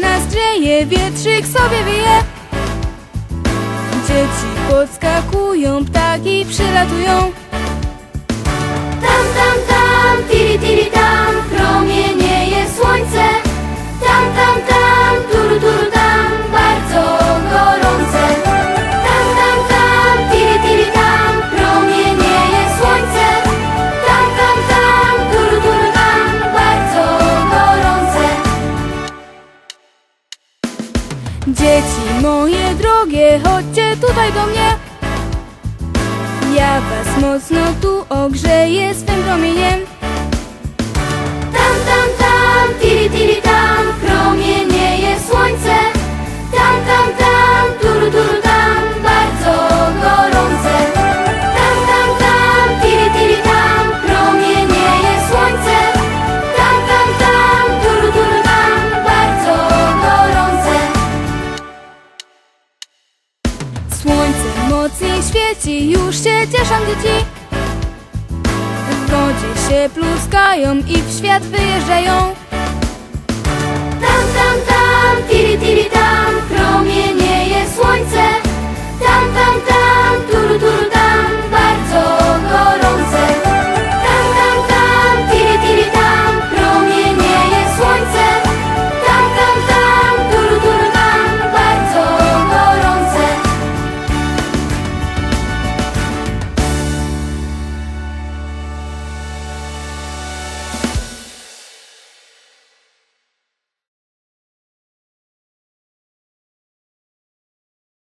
nas grzeje, wietrzyk sobie wieje. Dzieci podskakują, ptaki przylatują. Dzieci moje drogie, chodźcie tutaj do mnie. Ja was mocno tu ogrzeję swym promieniem mocniej świeci, już się cieszą dzieci. W wodzie się pluskają i w świat wyjeżdżają. Tam, tam, tam, tiri, tiri, tam